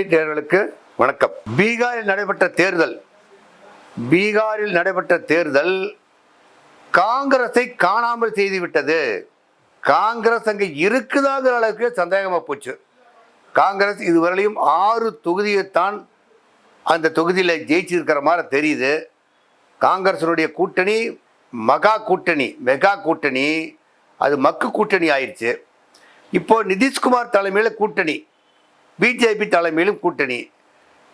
Update வணக்கம். பீகாரில் நடைபெற்ற தேர்தல் பீகாரில் நடைபெற்ற தேர்தல் காங்கிரஸை காணாமல் செய்துவிட்டது. காங்கிரஸ் அங்கே இருக்குதாங்கிற அளவுக்கு சந்தேகமாக போச்சு. காங்கிரஸ் இதுவரையிலும் ஆறு தொகுதியைத்தான் அந்த தொகுதியில் ஜெயிச்சிருக்கிற மாதிரி தெரியுது. காங்கிரஸினுடைய கூட்டணி மகா கூட்டணி மெகா கூட்டணி அது மக்கு கூட்டணி ஆயிடுச்சு இப்போது நிதிஷ்குமார் தலைமையில் கூட்டணி. பிஜேபி தலைமையிலும் கூட்டணி.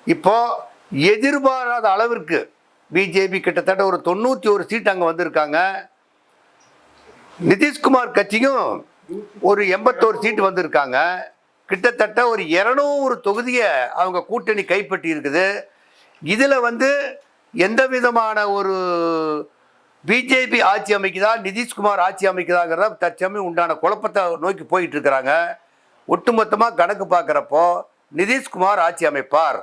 இப்போது எதிர்பாராத அளவிற்கு பிஜேபி கிட்டத்தட்ட ஒரு தொண்ணூற்றி ஒரு சீட் அங்கே வந்திருக்காங்க. நிதிஷ்குமார் கட்சியும் ஒரு எண்பத்தோரு சீட் வந்திருக்காங்க. கிட்டத்தட்ட ஒரு இரநூறு தொகுதியை அவங்க கூட்டணி கைப்பற்றி இருக்குது இதில் வந்து எந்த விதமான ஒரு பிஜேபி ஆட்சி அமைக்குதா நிதிஷ்குமார் ஆட்சி அமைக்குதாங்கிறத தற்சமயம் உண்டான குழப்பத்தை நோக்கி போயிட்டு இருக்கிறாங்க. ஒட்டுமொத்தமாக கணக்கு பார்க்குறப்போ நிதிஷ்குமார் ஆட்சி அமைப்பார்.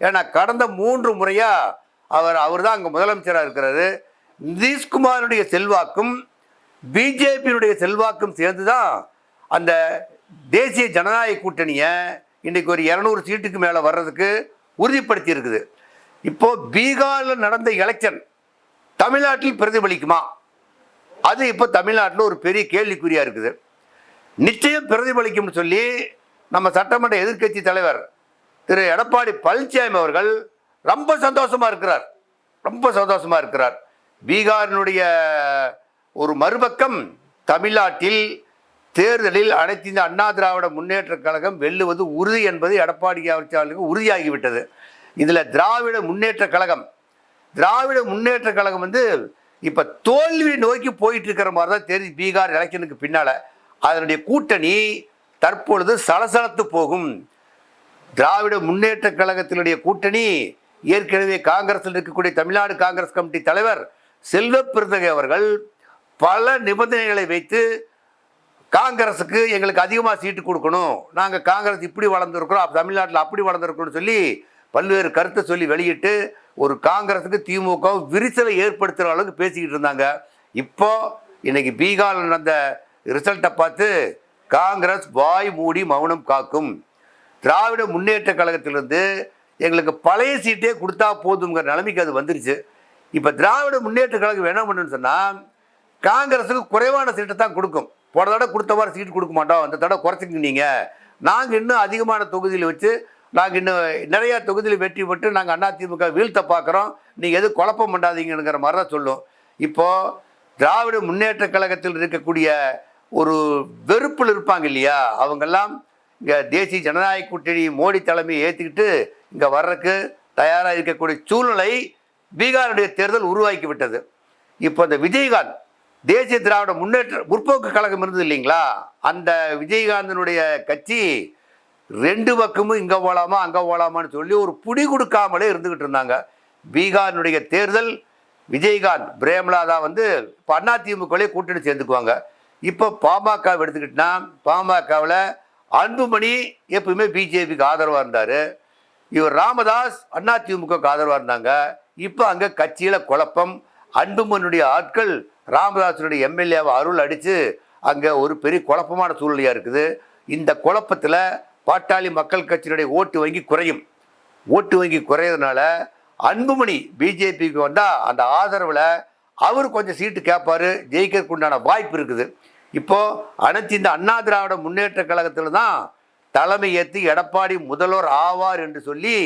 ஏன்னா கடந்த மூன்று முறையாக அவர் அவர் தான் அங்கே முதலமைச்சராக இருக்கிறாரு. நிதிஷ்குமாருடைய செல்வாக்கும் பிஜேபியினுடைய செல்வாக்கும் சேர்ந்து தான் அந்த தேசிய ஜனநாயக கூட்டணியை இன்றைக்கு ஒரு இரநூறு சீட்டுக்கு மேலே வர்றதுக்கு உறுதிப்படுத்தி இருக்குது இப்போ பீகாரில் நடந்த எலெக்ஷன் தமிழ்நாட்டில் பிரதிபலிக்குமா? அது இப்போ தமிழ்நாட்டில் ஒரு பெரிய கேள்விக்குறியாக இருக்குது. நிச்சயம் பிரதிபலிக்கும்னு சொல்லி நம்ம சட்டமன்ற எதிர்க்கட்சி தலைவர் திரு எடப்பாடி பழனிசாமி அவர்கள் ரொம்ப சந்தோஷமா இருக்கிறார். ரொம்ப சந்தோஷமா இருக்கிறார். பீகாரினுடைய ஒரு மறுபக்கம் தமிழ்நாட்டில் தேர்தலில் அனைத்து இந்த அண்ணா திராவிட முன்னேற்றக் கழகம் வெல்லுவது உறுதி என்பது எடப்பாடி அவர்களுக்கு உறுதியாகிவிட்டது. இதில் திராவிட முன்னேற்றக் கழகம் திராவிட முன்னேற்ற கழகம் வந்து இப்போ தோல்வி நோக்கி போயிட்டு இருக்கிற மாதிரி தான் தெரியுது பீகார் எலெக்ஷனுக்கு பின்னால். அதனுடைய கூட்டணி தற்பொழுது சலசலத்து போகும். திராவிட முன்னேற்ற கழகத்தினுடைய கூட்டணி ஏற்கனவே காங்கிரஸில் இருக்கக்கூடிய தமிழ்நாடு காங்கிரஸ் கமிட்டி தலைவர் செல்வ பெருந்தகை அவர்கள் பல நிபந்தனைகளை வைத்து காங்கிரஸுக்கு எங்களுக்கு அதிகமாக சீட்டு கொடுக்கணும் நாங்கள் காங்கிரஸ் இப்படி வளர்ந்துருக்குறோம் தமிழ்நாட்டில் அப்படி வளர்ந்துருக்கணும்னு சொல்லி பல்வேறு கருத்தை சொல்லி வெளியிட்டு ஒரு காங்கிரஸுக்கு திமுக விரிசலை ஏற்படுத்துகிற அளவுக்கு பேசிக்கிட்டு இருந்தாங்க. இப்போ இன்னைக்கு பீகாரில் நடந்த ரிசல்ட்டை பார்த்து காங்கிரஸ் வாய் மூடி மௌனம் காக்கும். திராவிட முன்னேற்ற கழகத்திலிருந்து எங்களுக்கு பழைய சீட்டே கொடுத்தா போதுங்கிற நிலைமைக்கு அது வந்துருச்சு. இப்போ திராவிட முன்னேற்ற கழகம் என்ன பண்ணுன்னு சொன்னால் காங்கிரஸுக்கு குறைவான சீட்டை தான் கொடுக்கும். போன தடவை கொடுத்த மாதிரி சீட் கொடுக்க மாட்டோம். அந்த தடவை குறைச்சிங்க நீங்கள் நாங்கள் இன்னும் அதிகமான தொகுதியில் வச்சு நாங்கள் இன்னும் நிறையா தொகுதியில் வெற்றி பெற்று நாங்கள் அதிமுக வீழ்த்த பார்க்குறோம். நீங்கள் எதுவும் குழப்பம் பண்ணாதீங்கிற மாதிரி தான் சொல்லும். இப்போது திராவிட முன்னேற்ற கழகத்தில் இருக்கக்கூடிய ஒரு வெறுப்பில் இருப்பாங்க இல்லையா? அவங்கெல்லாம் இங்கே தேசிய ஜனநாயக கூட்டணி மோடி தலைமையை ஏற்றுக்கிட்டு இங்கே வர்றதுக்கு தயாராக இருக்கக்கூடிய சூழ்நிலை பீகாருடைய தேர்தல் உருவாக்கி விட்டது. இப்போ இந்த விஜயகாந்த் தேசிய திராவிட முன்னேற்ற முற்போக்கு கழகம் இருந்தது இல்லைங்களா? அந்த விஜயகாந்தனுடைய கட்சி ரெண்டு பக்கமும் இங்கே போகலாமா அங்கே போகலாமான்னு சொல்லி ஒரு புடி கொடுக்காமலே இருந்துக்கிட்டு இருந்தாங்க. பீகாரினுடைய தேர்தல் விஜயகாந்த் பிரேமலாதா வந்து இப்போ அதிமுகவிலே கூட்டணி சேர்ந்துக்குவாங்க. இப்போ பாமகவை எடுத்துக்கிட்டா பாமகவில் அன்புமணி எப்பவுமே பிஜேபிக்கு ஆதரவாக இருந்தார். இவர் ராமதாஸ் அதிமுகவுக்கு ஆதரவாக இருந்தாங்க. இப்போ அங்கே கட்சியில் குழப்பம். அன்புமனுடைய ஆட்கள் ராமதாசனுடைய எம்எல்ஏவை அருள் அடித்து அங்கே ஒரு பெரிய குழப்பமான சூழ்நிலையாக இருக்குது. இந்த குழப்பத்தில் பாட்டாளி மக்கள் கட்சியினுடைய ஓட்டு வங்கி குறையும். ஓட்டு வங்கி குறையிறதுனால அன்புமணி பிஜேபிக்கு வந்தால் அந்த ஆதரவில் அவர் கொஞ்சம் சீட்டு கேட்பார் ஜெயிக்கிறதுக்கு உண்டான வாய்ப்பு இருக்குது. இப்போது அனைத்து இந்த அண்ணா திராவிட முன்னேற்ற கழகத்தில் தான் தலைமை ஏற்றி எடப்பாடி முதல்வர் ஆவார் என்று சொல்லி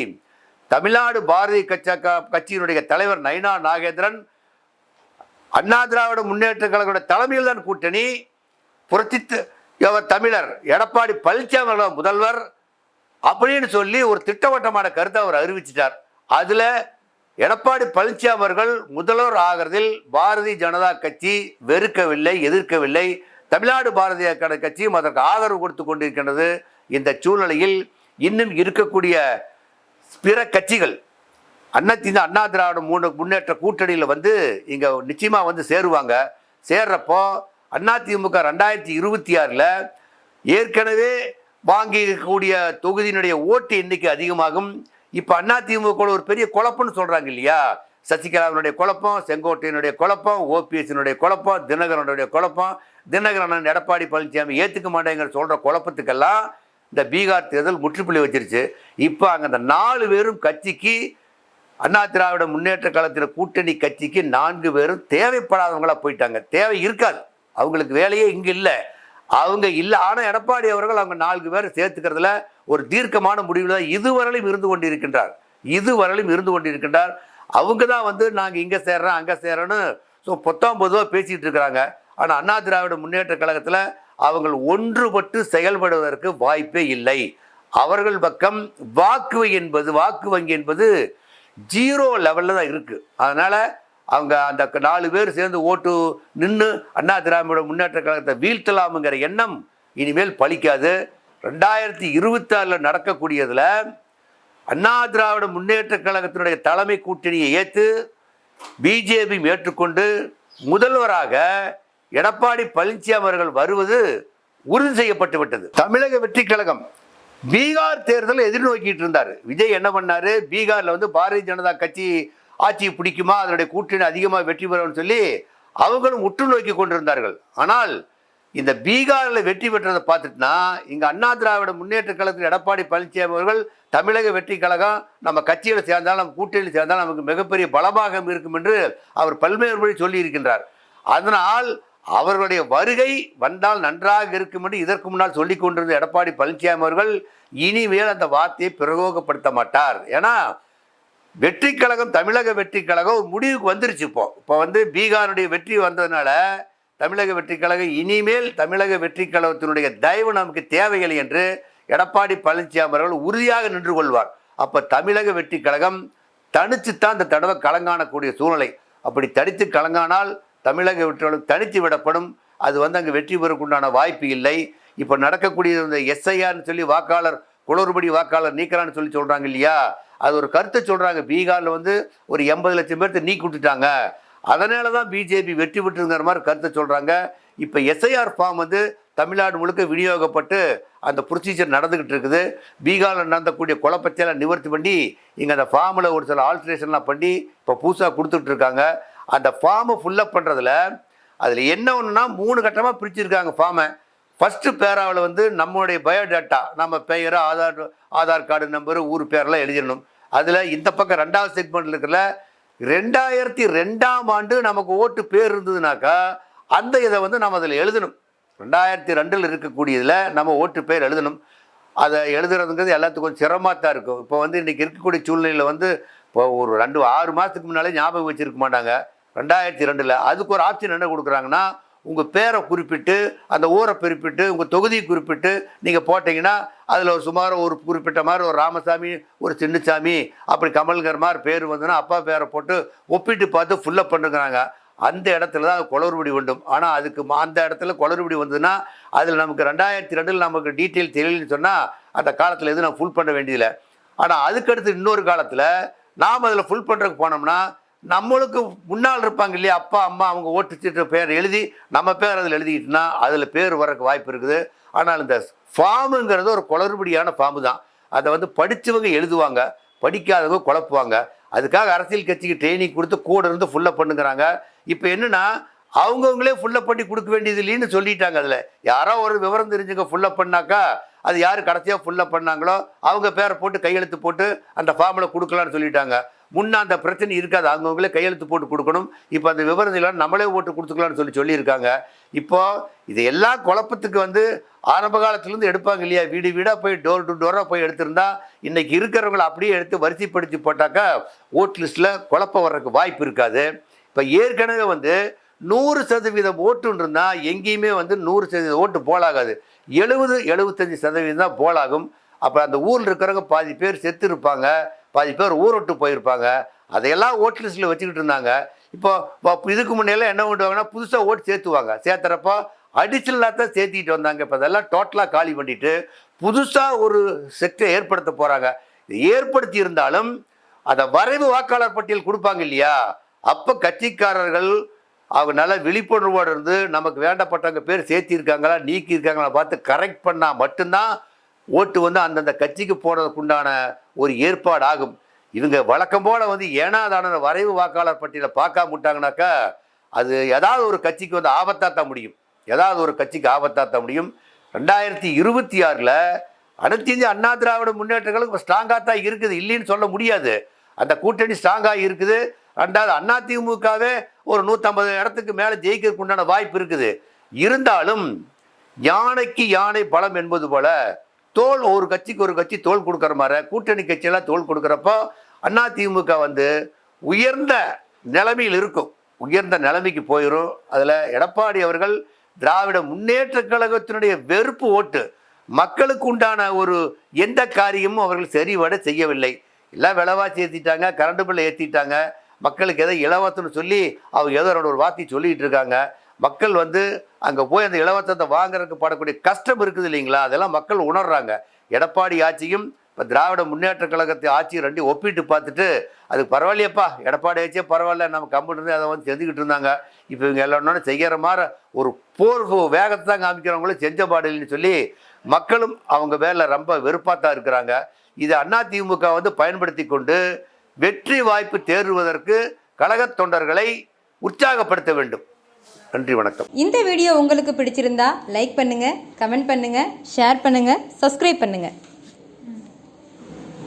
தமிழ்நாடு பாரதிய கட்ச கட்சியினுடைய தலைவர் நயினா நாகேந்திரன் அண்ணா திராவிட முன்னேற்ற கழகோட தலைமையில் தான் கூட்டணி புரட்சித்து அவர் தமிழர் எடப்பாடி பழனிசாமி முதல்வர் அப்படின்னு சொல்லி ஒரு திட்டவட்டமான கருத்தை அவர் அறிவிச்சிட்டார். அதில் எடப்பாடி பழனிசாமி அவர்கள் முதல்வர் ஆகிறதில் பாரதிய ஜனதா கட்சி வெறுக்கவில்லை எதிர்க்கவில்லை. தமிழ்நாடு பாரதிய கட்சியும் அதற்கு ஆதரவு கொடுத்து கொண்டிருக்கின்றது. இந்த சூழ்நிலையில் இன்னும் இருக்கக்கூடிய பிற கட்சிகள் அன்னத்தின் அண்ணா திராவிட மூணு முன்னேற்ற கூட்டணியில் வந்து இங்கே நிச்சயமாக வந்து சேருவாங்க. சேர்றப்போ அதிமுக ரெண்டாயிரத்தி இருபத்தி ஆறில் ஏற்கனவே வாங்கியிருக்கக்கூடிய தொகுதியினுடைய ஓட்டு எண்ணிக்கை அதிகமாகும். இப்போ அதிமுக ஒரு பெரிய குழப்பம்னு சொல்கிறாங்க இல்லையா? சசிகலாவினுடைய குழப்பம் செங்கோட்டையினுடைய குழப்பம் ஓபிஎஸ்னுடைய குழப்பம் தினகரனுடைய குழப்பம் தினகரன் எடப்பாடி பழனிசாமி ஏற்றுக்க மாட்டேங்கிற சொல்கிற குழப்பத்துக்கெல்லாம் இந்த பீகார் தேர்தல் முற்றுப்புள்ளி வச்சிருச்சு. இப்போ அங்கே அந்த நாலு பேரும் கட்சிக்கு அண்ணா திராவிட முன்னேற்ற காலத்தில் கூட்டணி கட்சிக்கு நான்கு பேரும் தேவைப்படாதவங்களாக போயிட்டாங்க. தேவை இருக்காது. அவங்களுக்கு வேலையே இங்கே இல்லை. அவங்க இல்லை. ஆனால் எடப்பாடி அவர்கள் அவங்க நான்கு பேரை சேர்த்துக்கிறதுல ஒரு தீர்க்கமான முடிவில் தான் இதுவரையிலும் இருந்து கொண்டிருக்கின்றார். இதுவரையிலும் இருந்து கொண்டிருக்கின்றார். அவங்க தான் வந்து நாங்கள் இங்கே சேர்றோம் அங்கே சேர்றோன்னு ஸோ பொத்தாம் பொதுவாக பேசிகிட்டு இருக்கிறாங்க. ஆனால் அண்ணா திராவிட முன்னேற்ற கழகத்தில் அவங்கள் ஒன்றுபட்டு செயல்படுவதற்கு வாய்ப்பே இல்லை. அவர்கள் பக்கம் வாக்கு என்பது வாக்கு வங்கி என்பது ஜீரோ லெவலில் தான் இருக்குது அதனால் அவங்க அந்த க- நாலு பேர் சேர்ந்து ஓட்டு நின்று அண்ணா திராவிட முன்னேற்ற கழகத்தை வீழ்த்தலாமுங்கிற எண்ணம் இனிமேல் பழிக்காது ரெண்டாயிரத்தி இருபத்தாறில் நடக்கக்கூடியதில் அண்ணா திராவிட முன்னேற்ற கழகத்தினுடைய தலைமை கூட்டணியை ஏற்று பிஜேபி ஏற்றுக்கொண்டு முதல்வராக எடப்பாடி பழனிசாமி அவர்கள் வருவது உறுதி செய்யப்பட்டு விட்டது. தமிழக வெற்றி கழகம் பீகார் தேர்தலை எதிர்நோக்கிட்டு இருந்தார். விஜய் என்ன பண்ணாரு? பீகாரில் வந்து பாரதிய ஜனதா கட்சி ஆட்சியை பிடிக்குமா? அதனுடைய கூட்டணி அதிகமாக வெற்றி பெறும்னு சொல்லி அவங்களும் உற்று நோக்கி கொண்டிருந்தார்கள். ஆனால் இந்த பீகாரில் வெற்றி பெற்றதை பார்த்துட்டுனா இங்கே அண்ணா திராவிட முன்னேற்ற கழகத்தில் எடப்பாடி பழனிசாமி அவர்கள் தமிழக வெற்றி கழகம் நம்ம கட்சியில் சேர்ந்தாலும் நம்ம கூட்டணியில் சேர்ந்தாலும் நமக்கு மிகப்பெரிய பலமாக இருக்கும் என்று அவர் பல்வேறு முறை சொல்லியிருக்கின்றார். அதனால் அவர்களுடைய வருகை வந்தால் நன்றாக இருக்கும் என்று இதற்கு முன்னால் சொல்லிக் கொண்டிருந்த எடப்பாடி பழனிசாமி அவர்கள் இனிமேல் அந்த வார்த்தையை பிரயோகப்படுத்த மாட்டார். ஏன்னா வெற்றி கழகம் தமிழக வெற்றி கழகம் ஒரு முடிவுக்கு வந்துருச்சு இப்போ. இப்போ வந்து பீகாருடைய வெற்றி வந்ததுனால தமிழக வெற்றி கழகம் இனிமேல் தமிழக வெற்றிக்கழகத்தினுடைய தயவு நமக்கு தேவையில்லை என்று எடப்பாடி பழனிசாமி அவர்கள் உறுதியாக நின்று கொள்வார். அப்போ தமிழக வெற்றி கழகம் தனிச்சுத்தான் இந்த தடவை கலங்காணக்கூடிய சூழ்நிலை. அப்படி தனித்து கலங்கானால் தமிழக வெற்றிகளும் தனித்து விடப்படும். அது வந்து அங்கே வெற்றி பெறக்குண்டான வாய்ப்பு இல்லை. இப்போ நடக்கக்கூடிய இந்த எஸ்ஐஆர்னு சொல்லி வாக்காளர் குளறுபடி வாக்காளர் நீக்கிறான்னு சொல்லி சொல்கிறாங்க இல்லையா? அது ஒரு கருத்தை சொல்கிறாங்க பீகாரில் வந்து ஒரு எண்பது லட்சம் பேர்த்து நீக்கி விட்டுட்டாங்க அதனால தான் பிஜேபி வெற்றி பெற்றுங்கிற மாதிரி கருத்தை சொல்கிறாங்க இப்போ எஸ்ஐஆர் ஃபார்ம் வந்து தமிழ்நாடு முழுக்க விநியோகப்பட்டு அந்த ப்ரொசீஜர் நடந்துக்கிட்டு இருக்குது. பீகாரில் நடந்தக்கூடிய குழப்பத்தையெல்லாம் நிவர்த்தி பண்ணி இங்கே அந்த ஃபார்மில் ஒரு சில ஆல்ட்ரேஷன்லாம் பண்ணி இப்போ புதுசாக கொடுத்துட்டு இருக்காங்க. அந்த ஃபார்மை ஃபுல்லப் பண்ணுறதுல அதில் என்ன ஒன்றுனா மூணு கட்டமாக பிரிச்சிருக்காங்க ஃபார்மை ஃபஸ்ட்டு பேராவில் வந்து நம்மளுடைய பயோடேட்டா நம்ம பெயர் ஆதார் ஆதார் கார்டு நம்பரு ஊர் பேரெல்லாம் எழுதிடணும். அதில் இந்த பக்கம் ரெண்டாவது செக்மெண்ட்டில் இருக்கிற ரெண்டாயிரத்தி ரெண்டாம் ஆண்டு நமக்கு ஓட்டு பேர் இருந்ததுனாக்கா அந்த இதை வந்து நம்ம அதில் எழுதணும். ரெண்டாயிரத்தி ரெண்டில் இருக்கக்கூடியதில் நம்ம ஓட்டு பேர் எழுதணும். அதை எழுதுறதுங்கிறது எல்லாத்துக்கும் சிரமமாக தான் இருக்கும். இப்போ வந்து இன்றைக்கி இருக்கக்கூடிய சூழ்நிலையில் வந்து இப்போ ஒரு ரெண்டு ஆறு மாதத்துக்கு முன்னாலே ஞாபகம் வச்சுருக்க மாட்டாங்க. ரெண்டாயிரத்தி ரெண்டில் அதுக்கு ஒரு ஆப்ஷன் என்ன கொடுக்குறாங்கன்னா உங்கள் பேரை குறிப்பிட்டு அந்த ஊரை குறிப்பிட்டு உங்கள் தொகுதியை குறிப்பிட்டு நீங்கள் போட்டிங்கன்னா அதில் ஒரு சுமார் ஒரு குறிப்பிட்ட மாதிரி ஒரு ராமசாமி ஒரு சின்னசாமி அப்படி கமல்கர் மாதிரி பேர் வந்ததுன்னா அப்பா பேரை போட்டு ஒப்பிட்டு பார்த்து ஃபுல்லப் பண்ணுங்கிறாங்க அந்த இடத்துல தான் குளறுபடி வேண்டும் ஆனால் அதுக்கு மா- அந்த இடத்துல குளறுபடி வந்ததுன்னா அதில் நமக்கு ரெண்டாயிரத்தி ரெண்டில் நமக்கு டீட்டெயில் தெரியலன்னு சொன்னால் அந்த காலத்தில் எதுவும் நான் ஃபுல் பண்ண வேண்டியதில்லை. ஆனால் அதுக்கடுத்து இன்னொரு காலத்தில் நாம் அதில் ஃபுல் பண்ணுறதுக்கு போனோம்னா நம்மளுக்கு முன்னால் இருப்பாங்க இல்லையா? அப்பா அம்மா அவங்க ஓட்டுச்சீட்டு பேர் எழுதி நம்ம பேர் அதில் எழுதிக்கிட்டுனா அதில் பேர் வரக்கு வாய்ப்பு இருக்குது. ஆனால் இந்த ஃபார்முங்கிறது ஒரு குளறுபடியான ஃபார்மு தான். அதை வந்து படித்தவங்க எழுதுவாங்க படிக்காதவங்க குழப்புவாங்க. அதுக்காக அரசியல் கட்சிக்கு ட்ரைனிங் கொடுத்து கூட இருந்து ஃபுல்லப் பண்ணுங்கிறாங்க. இப்போ என்னன்னா அவங்கவுங்களே ஃபுல்லப் பண்ணி கொடுக்க வேண்டியது இல்லைன்னு சொல்லிட்டாங்க அதில். யாரோ ஒரு விவரம் தெரிஞ்சுங்க ஃபுல்லப் பண்ணாக்கா அது யார் கடைசியாக ஃபுல்லாக பண்ணாங்களோ அவங்க பேரை போட்டு கையெழுத்து போட்டு அந்த ஃபார்மில் கொடுக்கலான்னு சொல்லிட்டாங்க. முன்னே அந்த பிரச்சனை இருக்காது. அவங்கவுங்களே கையெழுத்து போட்டு கொடுக்கணும். இப்போ அந்த விவரம் நம்மளே ஓட்டு கொடுத்துக்கலாம்னு சொல்லி சொல்லியிருக்காங்க. இப்போது இது எல்லா குழப்பத்துக்கு வந்து ஆரம்ப காலத்துலேருந்து எடுப்பாங்க இல்லையா? வீடு வீடாக போய் டோர் டு டோராக போய் எடுத்திருந்தா இன்றைக்கி இருக்கிறவங்கள அப்படியே எடுத்து வரிசைப்படுத்தி போட்டாக்கா ஓட் லிஸ்ட்டில் குழப்பம் வர்றதுக்கு வாய்ப்பு இருக்காது. இப்போ ஏற்கனவே வந்து நூறு சதவீதம் ஓட்டுன்னு இருந்தால் எங்கேயுமே வந்து நூறு சதவீதம் ஓட்டு போலாகாது. எழுபது எழுபத்தஞ்சி சதவீதம் தான் போலாகும். அப்போ அந்த ஊரில் இருக்கிறவங்க பாதி பேர் செத்து இருப்பாங்க பாதி பேர் ஊர் விட்டு போயிருப்பாங்க. அதையெல்லாம் ஓட் லிஸ்ட்டில் வச்சுக்கிட்டு இருந்தாங்க. இப்போ இதுக்கு முன்னெல்லாம் என்ன பண்ணுவாங்கன்னா புதுசாக ஓட்டு சேர்த்துவாங்க. சேர்த்துறப்போ அடிஷனலாக தான் சேர்த்திக்கிட்டு வந்தாங்க. இப்போ அதெல்லாம் டோட்டலாக காலி பண்ணிட்டு புதுசாக ஒரு செக்டரை ஏற்படுத்த போகிறாங்க ஏற்படுத்தி இருந்தாலும் அதை வரைவு வாக்காளர் பட்டியல் கொடுப்பாங்க இல்லையா? அப்போ கட்சிக்காரர்கள் அவங்க நல்லா விழிப்புணர்வோடு இருந்து நமக்கு வேண்டப்பட்டவங்க பேர் சேர்த்திருக்காங்களா நீக்கியிருக்காங்களா பார்த்து கரெக்ட் பண்ணால் மட்டும்தான் ஓட்டு வந்து அந்தந்த கட்சிக்கு போனதுக்குண்டான ஒரு ஏற்பாடு ஆகும் இவங்க வழக்கம் போல் வந்து ஏனாதான வரைவு வாக்காளர் பட்டியலை பார்க்காம விட்டாங்கனாக்கா அது ஏதாவது ஒரு கட்சிக்கு வந்து ஆபத்தாத்த முடியும். ஏதாவது ஒரு கட்சிக்கு ஆபத்தாத்த முடியும். ரெண்டாயிரத்தி இருபத்தி ஆறில் அனைத்து இந்திய அண்ணா திராவிட முன்னேற்றங்களுக்கு ஸ்ட்ராங்காக தான் இருக்குது இல்லைன்னு சொல்ல முடியாது. அந்த கூட்டணி ஸ்ட்ராங்காக இருக்குது. ரெண்டாவது அண்ணா ஒரு நூற்றம்பது இடத்துக்கு மேலே ஜெயிக்கிறதுக்கு உண்டான வாய்ப்பு இருக்குது. இருந்தாலும் யானைக்கு யானை பலம் என்பது போல தோல் ஒரு கட்சிக்கு ஒரு கட்சி தோல் கொடுக்குற மாதிரி கூட்டணி கட்சியெல்லாம் தோல் கொடுக்குறப்போ அண்ணா திமுக வந்து உயர்ந்த நிலைமையில் இருக்கும். உயர்ந்த நிலைமைக்கு போயிடும் அதில் எடப்பாடி அவர்கள் திராவிட முன்னேற்ற கழகத்தினுடைய வெறுப்பு ஓட்டு மக்களுக்கு உண்டான ஒரு எந்த காரியமும் அவர்கள் சரிவட செய்யவில்லை. எல்லாம் விலைவாசி ஏற்றிட்டாங்க கரண்ட் பில்லை ஏற்றிட்டாங்க மக்களுக்கு எதை இலவசம்னு சொல்லி அவங்க ஏதோ ரெண்டு ஒரு வார்த்தை சொல்லிகிட்டு இருக்காங்க. மக்கள் வந்து அங்கே போய் அந்த இலவசத்தை வாங்குறதுக்கு படக்கூடிய கஷ்டம் இருக்குது இல்லைங்களா? அதெல்லாம் மக்கள் உணர்றாங்க. எடப்பாடி ஆட்சியும் இப்போ திராவிட முன்னேற்ற கழகத்தை ஆட்சியும் ரெண்டையும் ஒப்பிட்டு பார்த்துட்டு அதுக்கு பரவாயில்லையப்பா எடப்பாடி ஆட்சியே பரவாயில்ல நம்ம கம்ப்யூட்டர் அதை வந்து செஞ்சுக்கிட்டு இருந்தாங்க. இப்போ இவங்க எல்லாம் செய்கிற மாதிரி ஒரு போர் வேகத்தை தான் காமிக்கிறவங்களும் செஞ்ச பாடல்னு சொல்லி மக்களும் அவங்க வேலை ரொம்ப வெறுப்பாக தான் இருக்கிறாங்க. இது அதிமுக வந்து பயன்படுத்தி கொண்டு வெற்றி வாய்ப்பு தேர்வதற்கு கழகத் தொண்டர்களை உற்சாகப்படுத்த வேண்டும். நன்றி வணக்கம். இந்த வீடியோ உங்களுக்கு பிடிச்சிருந்தா லைக் பண்ணுங்க கமெண்ட் பண்ணுங்க ஷேர் பண்ணுங்க சப்ஸ்கிரைப் பண்ணுங்க.